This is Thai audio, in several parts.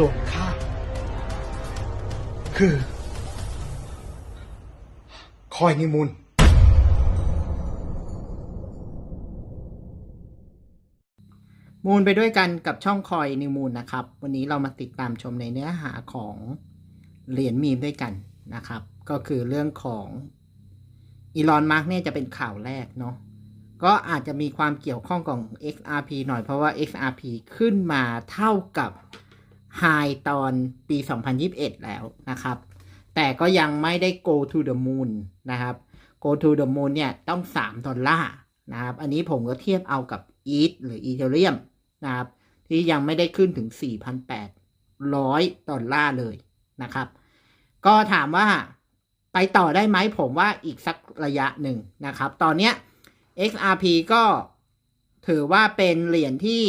ส่วนข้าคือ คอยนิมุนมูลไปด้วยกันกับช่องคอยนิวมูลนะครับ วันนี้เรามาติดตามชมในเนื้อหาของเหรียญมีมด้วยกันนะครับ ก็คือเรื่องของอีลอนมาร์กเนี่ยจะเป็นข่าวแรกเนาะก็อาจจะมีความเกี่ยวข้องกับ XRP หน่อยเพราะว่า XRP ขึ้นมาเท่ากับ High ตอนปี 2021 แล้วนะครับ แต่ก็ยังไม่ได้ go to the moon นะครับ go to the moon เนี่ยต้อง 3 ดอลลาร์นะครับ อันนี้ผมก็เทียบเอากับ ETH หรือ Ethereum นะครับ ที่ยังไม่ได้ขึ้นถึง 4,800 ดอลลาร์เลยนะครับ ก็ถามว่าไปต่อได้ไหมผมว่าอีกสักระยะหนึ่งนะครับ ตอนเนี้ย XRP ก็ถือว่าเป็นเหรียญที่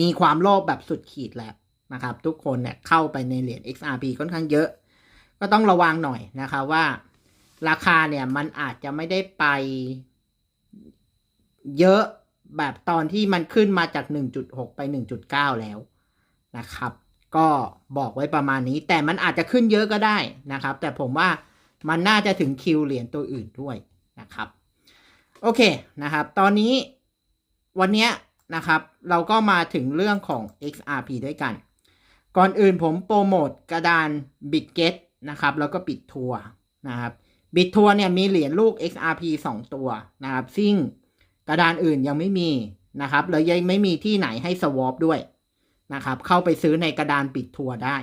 มีความโลภแบบสุดขีดแล้ว นะครับ ทุกคนเนี่ยเข้าไปในเหรียญ XRP ค่อนข้างเยอะ ก็ต้องระวังหน่อยนะครับว่า ราคาเนี่ยมันอาจจะไม่ได้ไปเยอะแบบตอนที่มันขึ้นมาจาก 1.6 ไป 1.9 แล้วนะครับ ก็บอกไว้ประมาณนี้ แต่มันอาจจะขึ้นเยอะก็ได้นะครับ แต่ผมว่ามันน่าจะถึงคิวเหรียญตัวอื่นด้วยนะครับ โอเคนะครับ ตอนนี้วันนี้นะครับ เราก็มาถึงเรื่องของ XRP ด้วยกัน ก่อนอื่นผมโปรโมทกระดาน BitGet นะครับ แล้วก็ปิดทัวร์นะครับบิตทัวร์เนี่ยมีเหรียญลูก XRP 2 ตัวนะครับซึ่งกระดานอื่นยังไม่มีนะครับแล้วยังไม่มีที่ไหนให้สวอปด้วยนะครับ เข้าไปซื้อในกระดานปิดทัวร์ได้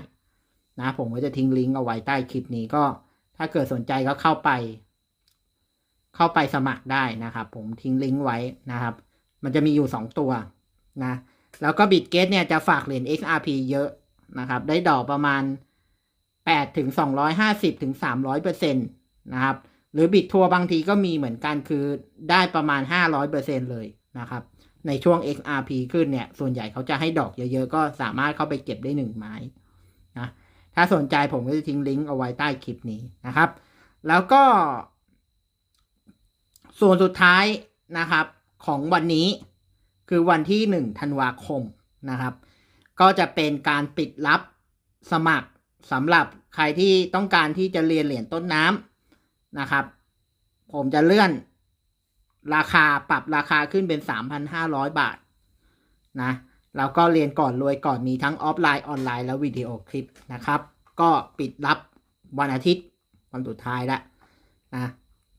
นะผมก็จะทิ้งลิงก์เอาไว้ใต้คลิปนี้ก็ ถ้าเกิดสนใจก็เข้าไป เข้าไปสมัครได้นะครับ ผมทิ้งลิงก์ไว้นะครับ มันจะมีอยู่ 2 ตัวนะแล้วก็บิตเกตเนี่ยจะฝากเหรียญ XRP เยอะ นะครับ ได้ดอกประมาณ8ถึง250ถึง300เปอร์เซ็นต์นะครับ หรือบิตทัวร์บางทีก็มีเหมือนกันคือได้ประมาณ 500เปอร์เซ็นต์เลยนะครับ ในช่วง XRP ขึ้นเนี่ย ส่วนใหญ่เขาจะให้ดอกเยอะๆ ก็สามารถเข้าไปเก็บได้หนึ่งไม้นะถ้าสนใจผมก็จะทิ้งลิงก์เอาไว้ใต้คลิปนี้นะครับ แล้วก็ ส่วนสุดท้ายนะครับของวันนี้คือวันที่หนึ่งธันวาคมนะครับ ก็จะเป็นการปิดรับสมัครสำหรับใครที่ต้องการที่จะเรียนเหรียญต้นน้ำนะครับ ผมจะเลื่อนราคาปรับราคาขึ้นเป็น 3,500 บาทนะแล้วก็เรียนก่อนรวยก่อนมีทั้งออฟไลน์ออนไลน์แล้ววิดีโอคลิปนะครับ ก็ปิดรับวันอาทิตย์วันสุดท้ายล้วนะ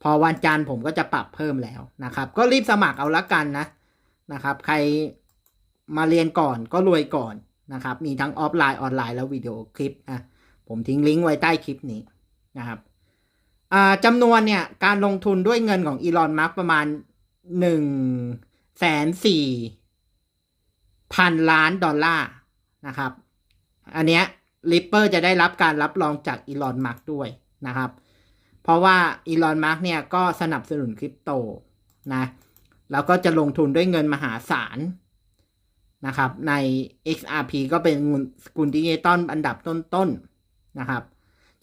พอวันจันทร์ผมก็จะปรับเพิ่มแล้วนะครับ ก็รีบสมัครเอาละกันนะนะครับ ใครมาเรียนก่อนก็รวยก่อน นะครับ มีทั้งออฟไลน์ออนไลน์แล้ววิดีโอคลิปนะผมทิ้งลิงก์ไว้ใต้คลิปนี้นะครับอ่าจำนวนเนี่ย การลงทุนด้วยเงินของอีลอนมัสประมาณหนึ่งแสนสี่พันล้านดอลลาร์นะครับ อันเนี้ยลิปเปอร์จะได้รับการรับรองจากอีลอนมัสด้วยนะครับ เพราะว่าอีลอนมัสเนี่ยก็สนับสนุนคริปโตนะแล้วก็จะลงทุนด้วยเงินมหาศาล นะครับ ใน XRP ก็เป็นสกุลดิจิตอลอันดับต้นๆนะครับ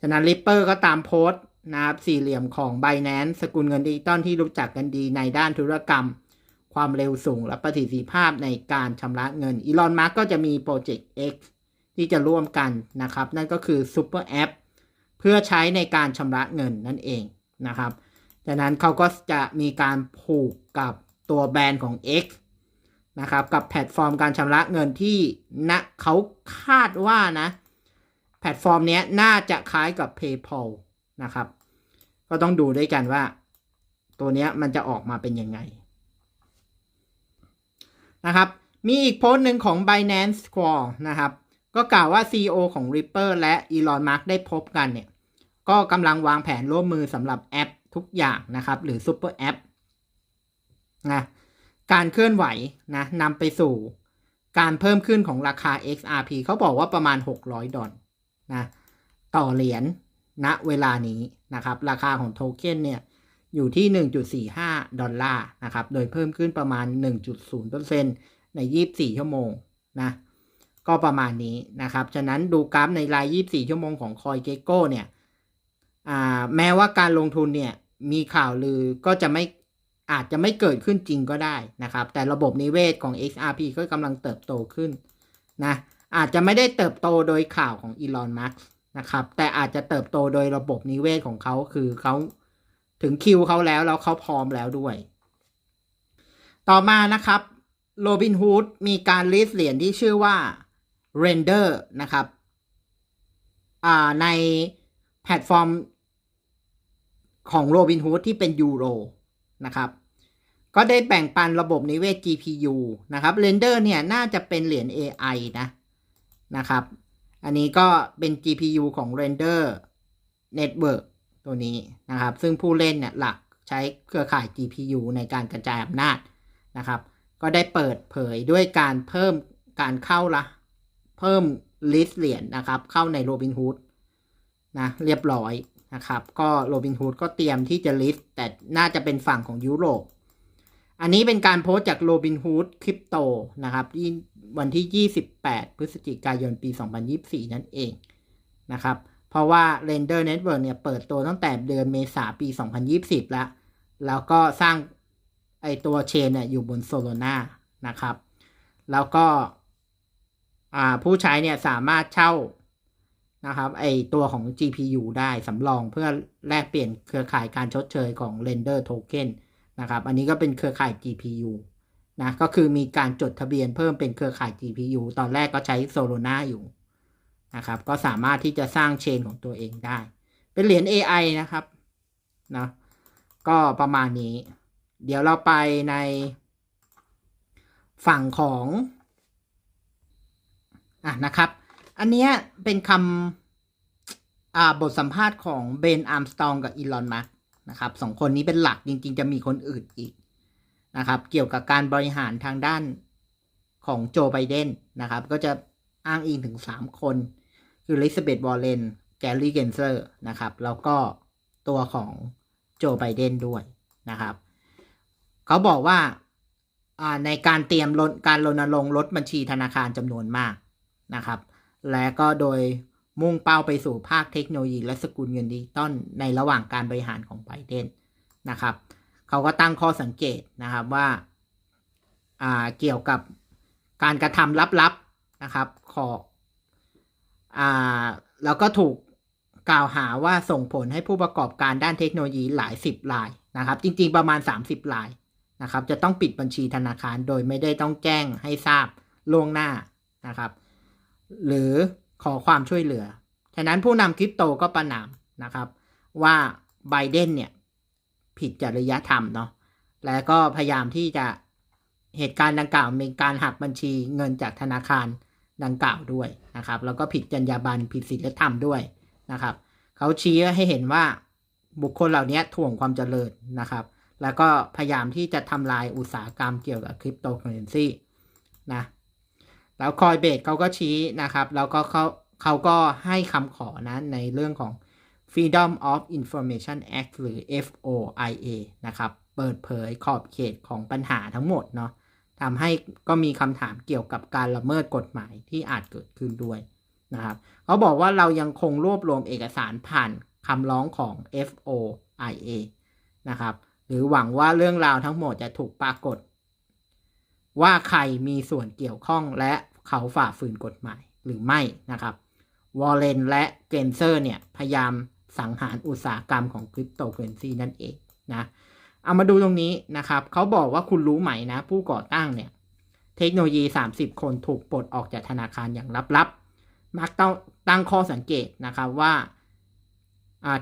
ฉะนั้น Ripper ก็ตามโพสต์นะครับสี่เหลี่ยมของ Binance สกุลเงินดิจิตอลที่รู้จักกันดีในด้านธุรกรรม ความเร็วสูงและประสิทธิภาพในการชำระเงินอีลอนมาร์กก็จะมีโปรเจกต์ X ที่จะร่วมกันนะครับ นั่นก็คือ Super App เพื่อใช้ในการชำระเงินนั่นเองนะครับ จากนั้นเขาก็จะมีการผูกกับตัวแบรนด์ของ X นะครับกับแพลตฟอร์มการชำระเงินที่นะเขาคาดว่านะแพลตฟอร์มนี้น่าจะคล้ายกับ PayPal นะครับ ก็ต้องดูด้วยกันว่า ตัวนี้มันจะออกมาเป็นยังไงนะครับ มีอีกโพสต์หนึ่งของ Binance Square นะครับ ก็กล่าวว่า CEO ของ Ripper และ Elon Musk ได้พบกันเนี่ย ก็กำลังวางแผนร่วมมือสำหรับแอปทุกอย่างนะครับ หรือ Super App นะ การเคลื่อนไหวนะนำไปสู่การเพิ่มขึ้นของราคา XRP เขาบอกว่าประมาณ 600 ดอลนะต่อเหรียญณเวลานี้นะครับ ราคาของโทเค็นเนี่ยอยู่ที่ 1.45 ดอลลาร์นะครับ โดยเพิ่มขึ้นประมาณ 1.0%ใน 24 ชั่วโมงนะ ก็ประมาณนี้นะครับ ฉะนั้นดูกราฟในราย 24 ชั่วโมงของคอยเกโก้เนี่ยอ่าแม้ว่าการลงทุนเนี่ยมีข่าวลือก็จะไม่ อาจจะไม่เกิดขึ้นจริงก็ได้นะครับ แต่ระบบนิเวศของ XRP ก็กำลังเติบโตขึ้นนะอาจจะไม่ได้เติบโตโดยข่าวของอีลอนมัสนะครับ แต่อาจจะเติบโตโดยระบบนิเวศของเขาคือเขาถึงคิวเขาแล้วแล้วเขาพร้อมแล้วด้วย ต่อมานะครับโรบินฮูดมีการลิสต์เหรียญที่ชื่อว่า Render นะครับในแพลตฟอร์มของโรบินฮูดที่เป็นยูโร นะครับ ก็ได้แบ่งปันระบบนิเวศ GPU นะครับ Render เนี่ยน่าจะเป็นเหรียญ AI นะนะครับ อันนี้ก็เป็น GPU ของ Render Network ตัวนี้นะครับ ซึ่งผู้เล่นเนี่ยหลักใช้เครือข่าย GPU ในการกระจายอำนาจนะครับ ก็ได้เปิดเผยด้วยการเพิ่มการเข้าละเพิ่มลิสต์เหรียญนะครับ เข้าใน Robinhood นะเรียบร้อย นะครับ ก็โรบินฮูดก็เตรียมที่จะลิสต์แต่น่าจะเป็นฝั่งของยุโรป อันนี้เป็นการโพสต์จากโรบินฮูดคริปโตนะครับที่วันที่ 28 พฤศจิกายนปี 2024 นั่นเองนะครับ เพราะว่า Render Network เนี่ยเปิดตัวตั้งแต่เดือนเมษาปี 2020 แล้ว แล้วก็สร้างไอตัวเชนเนี่ยอยู่บนโซโลนานะครับ แล้วก็ผู้ใช้เนี่ยสามารถเช่า นะครับไอตัวของ GPU ได้สำรองเพื่อแลกเปลี่ยนเครือข่ายการชดเชยของ Render Token นะครับ อันนี้ก็เป็นเครือข่าย GPU นะ ก็คือมีการจดทะเบียนเพิ่มเป็นเครือข่าย GPU ตอนแรกก็ใช้ Solana อยู่นะครับ ก็สามารถที่จะสร้างเชนของตัวเองได้ เป็นเหรียญ AI นะครับนะก็ประมาณนี้ เดี๋ยวเราไปในฝั่งของ อะนะครับ อันเนี้ยเป็นคำอ่าบทสัมภาษณ์ของเบนอาร์มสตองกับอีลอนมัสนะครับสองคนนี้เป็นหลักจริง ๆ จะมีคนอื่นอีกนะครับ เกี่ยวกับการบริหารทางด้านของโจไบเดนนะครับ ก็จะอ้างอิงถึงสามคน คือลิซาเบธวอลเลนแกลลี่เกนเซอร์นะครับ แล้วก็ตัวของโจไบเดนด้วยนะครับ เขาบอกว่าในการเตรียมการรณรงค์ลดบัญชีธนาคารจำนวนมากนะครับ และก็โดยมุ่งเป้าไปสู่ภาคเทคโนโลยีและสกุลเงินดิจิตอลในระหว่างการบริหารของไบเดนนะครับเขาก็ตั้งข้อสังเกตนะครับว่าเกี่ยวกับการกระทำลับๆนะครับขออ่าแล้วก็ถูกกล่าวหาว่าส่งผลให้ผู้ประกอบการด้านเทคโนโลยีหลายสิบรายนะครับ จริงๆประมาณ 30รายนะครับ จะต้องปิดบัญชีธนาคารโดยไม่ได้ต้องแจ้งให้ทราบล่วงหน้านะครับ หรือขอความช่วยเหลือ ฉะนั้นผู้นำคริปโตก็ประนามนะครับ ว่าไบเดนเนี่ย ผิดจริยธรรมเนาะและก็พยายามที่จะเหตุการณ์ดังกล่าวมีการหักบัญชีเงินจากธนาคารดังกล่าวด้วยนะครับ แล้วก็ผิดจรรยาบรรณผิดศีลธรรมด้วยนะครับ เขาชี้ให้เห็นว่าบุคคลเหล่านี้ถ่วงความเจริญนะครับ แล้วก็พยายามที่จะทำลายอุตสาหกรรมเกี่ยวกับคริปโตเคอเรนซีนะ แล้วคอยเบสเขาก็ชี้นะครับ แล้วก็เขาเขาก็ให้คำขอนะในเรื่องของ Freedom of Information Act หรือ FOIA นะครับ เปิดเผยขอบเขตของปัญหาทั้งหมดเนาะทำให้ก็มีคำถามเกี่ยวกับการละเมิดกฎหมายที่อาจเกิดขึ้นด้วยนะครับเขาบอกว่าเรายังคงรวบรวมเอกสารผ่านคำร้องของ FOIA นะครับ หรือหวังว่าเรื่องราวทั้งหมดจะถูกปรากฏ ว่าใครมีส่วนเกี่ยวข้องและ เขาฝ่าฝืนกฎหมายหรือไม่นะครับวอลเลนและเกนเซอร์เนี่ย พยายามสังหารอุตสาหกรรมของคริปโตเคอเรนซีนั่นเองนะเอามาดูตรงนี้นะครับ เขาบอกว่าคุณรู้ไหมนะ ผู้ก่อตั้งเนี่ย เทคโนโลยี 30 คนถูกปลดออกจากธนาคารอย่างลับๆ มักต้องตั้งข้อสังเกตนะครับว่า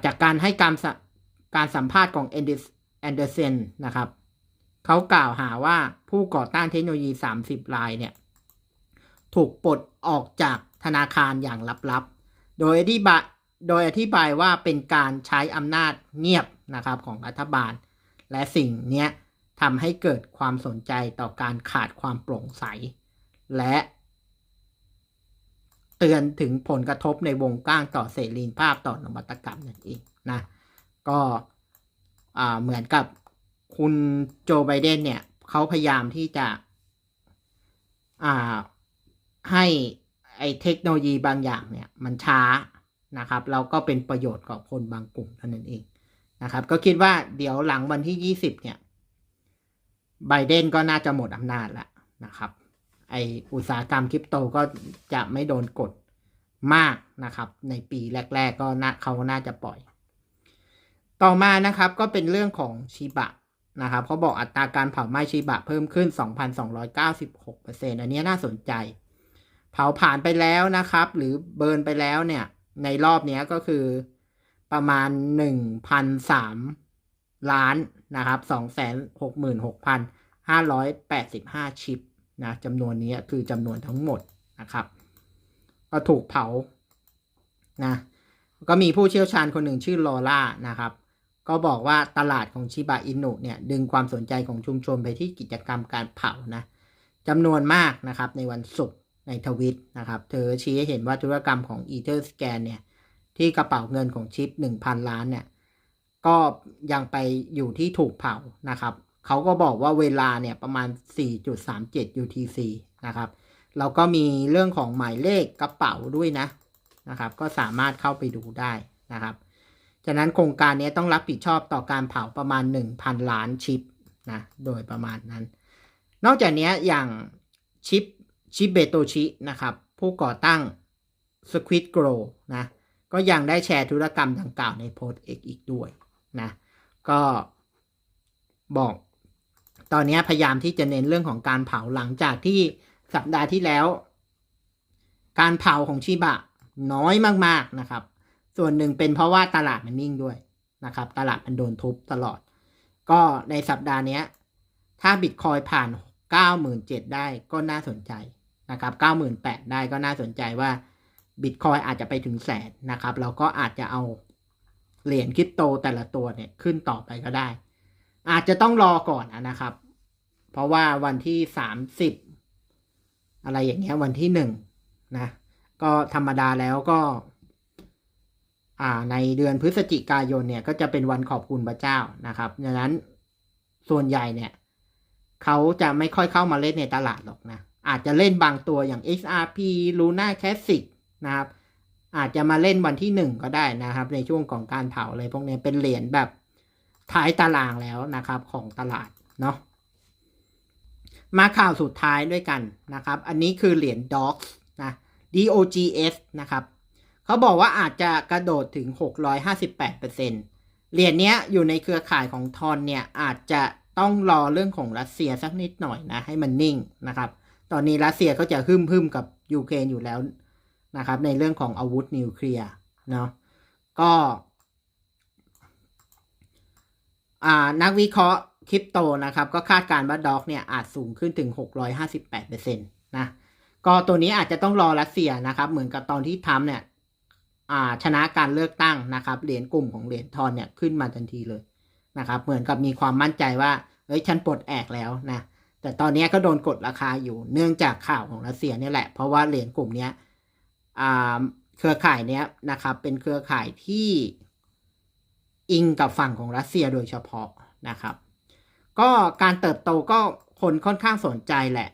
จากการให้การการสัมภาษณ์ของแอนเดอร์เซนนะครับ เขากล่าวหาว่าผู้ก่อตั้งเทคโนโลยี 30รายเนี่ย ถูกปลดออกจากธนาคารอย่างลับๆ โดยอธิบายโดยอธิบายว่าเป็นการใช้อำนาจเงียบนะครับของรัฐบาล และสิ่งนี้ทำให้เกิดความสนใจต่อการขาดความโปร่งใส และเตือนถึงผลกระทบในวงกว้างต่อเสรีภาพต่อนวัตกรรมนั่นเองนะก็เหมือนกับคุณโจไบเดนเนี่ยเขาพยายามที่จะ ให้ไอเทคโนโลยีบางอย่างเนี่ยมันช้านะครับแล้วก็เป็นประโยชน์กับคนบางกลุ่มเท่านั้นเองนะครับ ก็คิดว่าเดี๋ยวหลังวันที่ยี่สิบเนี่ยไบเดนก็น่าจะหมดอำนาจแล้วนะครับ ไออุตสาหกรรมคริปโตก็จะไม่โดนกดมากนะครับ ในปีแรก ๆ ก็น่าเขาน่าจะปล่อย ต่อมานะครับก็เป็นเรื่องของชิบะนะครับเขาบอกอัตราการเผาไหม้ชิบะเพิ่มขึ้น 2,296%อันนี้น่าสนใจ เผาผ่านไปแล้วนะครับ หรือเบิร์นไปแล้วเนี่ย ในรอบนี้ก็คือประมาณ 1,003 ล้านนะครับ 266,585 ชิปนะจำนวนนี้คือจำนวนทั้งหมดนะครับ ก็ถูกเผานะก็มีผู้เชี่ยวชาญคนหนึ่งชื่อลอร่านะครับ ก็บอกว่าตลาดของชิบะอินุเนี่ย ดึงความสนใจของชุมชนไปที่กิจกรรมการเผานะจำนวนมากนะครับในวันศุกร์ ในทวิตนะครับ เธอชี้ให้เห็นว่าธุรกรรมของ Etherscan เนี่ยที่กระเป๋าเงินของชิป 1,000 ล้านเนี่ยก็ยังไปอยู่ที่ถูกเผานะครับเขาก็บอกว่าเวลาเนี่ยประมาณ 4.37 UTC นะครับเราก็มีเรื่องของหมายเลขกระเป๋าด้วยนะนะครับ ก็สามารถเข้าไปดูได้นะครับฉะนั้นโครงการนี้ต้องรับผิดชอบต่อการเผาประมาณ 1,000 ล้านชิปนะโดยประมาณนั้น นอกจากนี้อย่างชิป ชิเบโตชินะครับผู้ก่อตั้ง Squid Grow นะก็ยังได้แชร์ธุรกรรมดังกล่าวในโพสต์เอกอีกด้วยนะก็บอกตอนนี้พยายามที่จะเน้นเรื่องของการเผาหลังจากที่สัปดาห์ที่แล้ว การเผาของชิบะน้อยมากๆนะครับ ส่วนหนึ่งเป็นเพราะว่าตลาดมันนิ่งด้วยนะครับ ตลาดมันโดนทุบตลอด ก็ในสัปดาห์นี้ถ้าบิตคอยผ่าน 97,000 ได้ก็น่าสนใจ นะครับ98,000ได้ก็น่าสนใจว่าบิตคอยอาจจะไปถึงแสนนะครับเราก็อาจจะเอาเหรียญคริปโตแต่ละตัวเนี่ยขึ้นต่อไปก็ได้ อาจจะต้องรอก่อนนะครับ เพราะว่าวันที่ 30 อะไรอย่างเงี้ยวันที่หนึ่งนะก็ธรรมดาแล้วก็อ่าในเดือนพฤศจิกายนเนี่ยก็จะเป็นวันขอบคุณพระเจ้านะครับดังนั้นส่วนใหญ่เนี่ยเขาจะไม่ค่อยเข้ามาเล่นในตลาดหรอกนะ อาจจะเล่นบางตัวอย่าง XRP Luna Classic นะครับ อาจจะมาเล่นวันที่หนึ่งก็ได้นะครับ ในช่วงของการเผาอะไรพวกนี้เป็นเหรียญแบบท้ายตารางแล้วนะครับของตลาดเนาะมาข่าวสุดท้ายด้วยกันนะครับ อันนี้คือเหรียญ DOGS นะ DOGS นะครับเขาบอกว่าอาจจะกระโดดถึง 658%เหรียญนี้อยู่ในเครือข่ายของทอนเนี่ยอาจจะต้องรอเรื่องของรัสเซียสักนิดหน่อยนะให้มันนิ่งนะครับ ตอนนี้รัสเซียก็จะหึ่มหึมกับยูเครนอยู่แล้วนะครับ ในเรื่องของอาวุธนิวเคลียร์เนาะก็อานักวิเคราะห์คริปโตนะครับ ก็คาดการณ์ว่าดอกเนี่ยอาจสูงขึ้นถึง 658%นะก็ตัวนี้อาจจะต้องรอรัสเซียนะครับ เหมือนกับตอนที่ทำเนี่ยชนะการเลือกตั้งนะครับเหรียญกลุ่มของเหรียญทอนเนี่ยขึ้นมาทันทีเลยนะครับ เหมือนกับมีความมั่นใจว่าเฮ้ยฉันปลดแอกแล้วนะ แต่ตอนนี้ก็โดนกดราคาอยู่เนื่องจากข่าวของรัสเซียเนี่ยแหละ เพราะว่าเหรียญกลุ่มนี้อ่าเครือข่ายเนี้ยนะครับ เป็นเครือข่ายที่อิงกับฝั่งของรัสเซียโดยเฉพาะนะครับ ก็การเติบโตก็คนค่อนข้างสนใจแหละ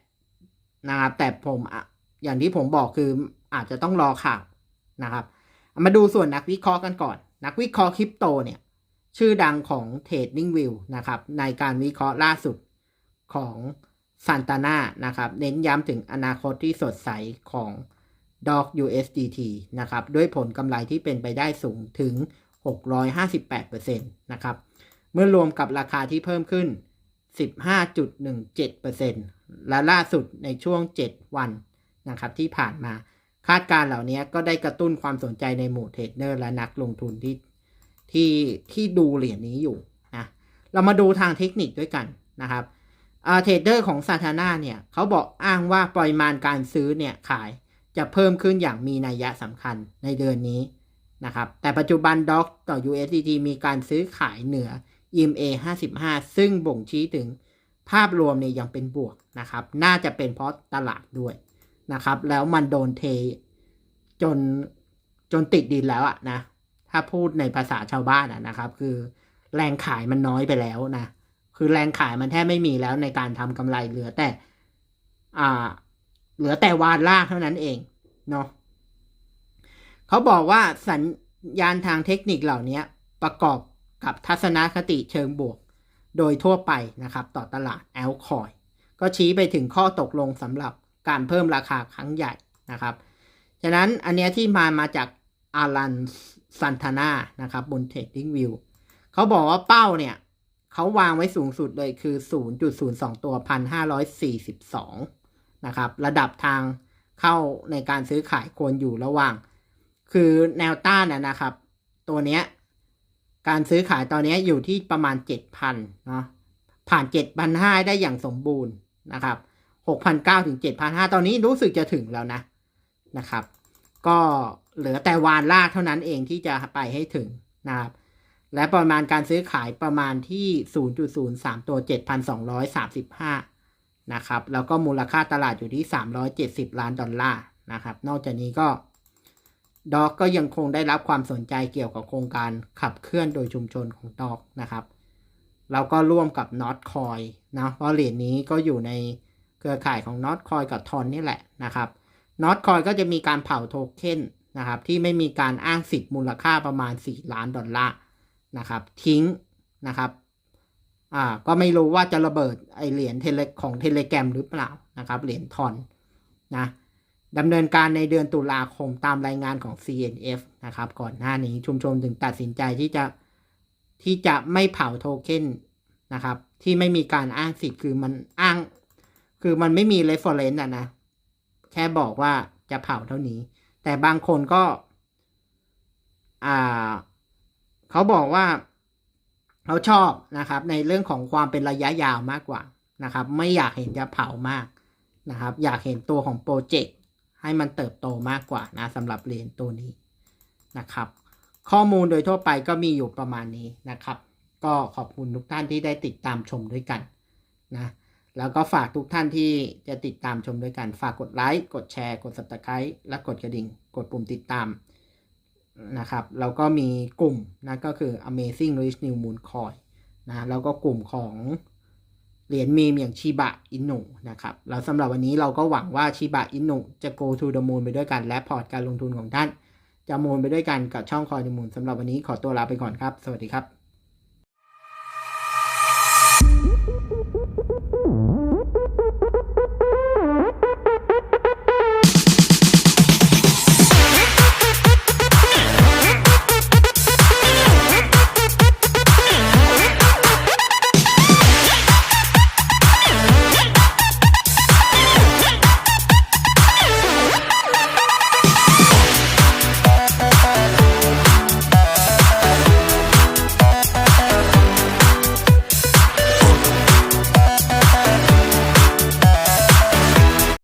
นะครับ แต่ผมอะอย่างที่ผมบอกคืออาจจะต้องรอข่าวนะครับ มาดูส่วนนักวิเคราะห์กันก่อน นักวิเคราะห์คริปโตเนี่ย ชื่อดังของ TradingView นะครับ ในการวิเคราะห์ล่าสุด ของ Santana นะครับเน้นย้ำถึงอนาคตที่สดใสของดอก USDT นะครับด้วยผลกำไรที่เป็นไปได้สูงถึง 658%นะครับเมื่อรวมกับราคาที่เพิ่มขึ้น 15.17%และล่าสุดในช่วง 7 วันนะครับที่ผ่านมาคาดการเหล่านี้ก็ได้กระตุ้นความสนใจในหมู่เทรดเดอร์และนักลงทุนที่ที่ที่ดูเหรียญนี้อยู่นะเรามาดูทางเทคนิคด้วยกันนะครับ เทรดเดอร์ของซาทาน่าเนี่ยเขาบอกอ้างว่าปริมาณการซื้อเนี่ยขายจะเพิ่มขึ้นอย่างมีนัยยะสำคัญในเดือนนี้นะครับแต่ปัจจุบันด็อกต่อ USDT มีการซื้อขายเหนือ EMA 55 ซึ่งบ่งชี้ถึงภาพรวมเนี่ยยังเป็นบวกนะครับ น่าจะเป็นเพราะตลาดด้วยนะครับ แล้วมันโดนเทจนจนติดดินแล้วอะนะ ถ้าพูดในภาษาชาวบ้านอะนะครับ คือแรงขายมันน้อยไปแล้วนะ คือแรงขายมันแทบไม่มีแล้วในการทำกำไรเหลือแต่ อ่า เหลือแต่วานลากเท่านั้นเองเนาะเขาบอกว่าสัญญาณทางเทคนิคเหล่านี้ประกอบกับทัศนคติเชิงบวก โดยทั่วไปนะครับ ต่อตลาดแอลคอยก็ชี้ไปถึงข้อตกลงสำหรับการเพิ่มราคาครั้งใหญ่นะครับ ฉะนั้นอันเนี้ยที่มามาจากอารันซันทานานะครับบน Trading View เขาบอกว่าเป้าเนี่ย เขาวางไว้สูงสุดเลยคือ 0.02 ตัว 1,542 นะครับ ระดับทางเข้าในการซื้อขายควรอยู่ระหว่าง คือแนวต้านนะครับ ตัวเนี้ย การซื้อขายตอนนี้อยู่ที่ประมาณ 7,000 เนาะ ผ่าน 7,500 ได้อย่างสมบูรณ์นะครับ6,900 ถึง 7,500 ตอนนี้รู้สึกจะถึงแล้วนะนะครับ ก็เหลือแต่วานลากเท่านั้นเองที่จะไปให้ถึงนะครับ และประมาณการซื้อขายประมาณที่ 0.03 ตัว 7,235 นะครับ แล้วก็มูลค่าตลาดอยู่ที่ 370 ล้านดอลลาร์นะครับ นอกจากนี้ก็ดอกก็ยังคงได้รับความสนใจเกี่ยวกับโครงการขับเคลื่อนโดยชุมชนของดอกนะครับเราก็ร่วมกับนอตคอยนะเพราะเหรียญนี้ก็อยู่ในเครือข่ายของนอตคอยกับทอนนี่แหละนะครับนอตคอยก็จะมีการเผาโทเค็นนะครับที่ไม่มีการอ้างสิทธิ์มูลค่าประมาณ 4 ล้านดอลลาร์ นะครับ ทิ้งนะครับอ่าก็ไม่รู้ว่าจะระเบิดไอเหรียญเทเลของเทเลแกรมหรือเปล่านะครับเหรียญทอนนะดำเนินการในเดือนตุลาคมตามรายงานของ CNF นะครับ ก่อนหน้านี้ชุมชนถึงตัดสินใจที่จะที่จะไม่เผาโทเค็นนะครับ ที่ไม่มีการอ้างสิทธิ์คือมันอ้าง คือมันไม่มี reference อะนะ แค่บอกว่าจะเผาเท่านี้ แต่บางคนก็ อ่า เขาบอกว่าเขาชอบนะครับ ในเรื่องของความเป็นระยะยาวมากกว่านะครับ ไม่อยากเห็นจะเผามากนะครับ อยากเห็นตัวของโปรเจกต์ให้มันเติบโตมากกว่านะสำหรับเหรียญตัวนี้นะครับ ข้อมูลโดยทั่วไปก็มีอยู่ประมาณนี้นะครับ ก็ขอบคุณทุกท่านที่ได้ติดตามชมด้วยกันนะแล้วก็ฝากทุกท่านที่จะติดตามชมด้วยกัน ฝากกดไลค์ กดแชร์ กด subscribe และกดกระดิ่ง กดปุ่มติดตาม นะครับ แล้วก็มีกลุ่มนะก็คือ Amazing Rich New Moon Coin นะแล้วก็กลุ่มของเหรียญมีมอย่างชิบะอินุนะครับแล้วสำหรับวันนี้เราก็หวังว่าชิบะอินุจะ go to the moon ไปด้วยกัน และพอร์ตการลงทุนของท่านจะมูลไปด้วยกันกับช่องคอยมูลสำหรับวันนี้ขอตัวลาไปก่อนครับ สวัสดีครับ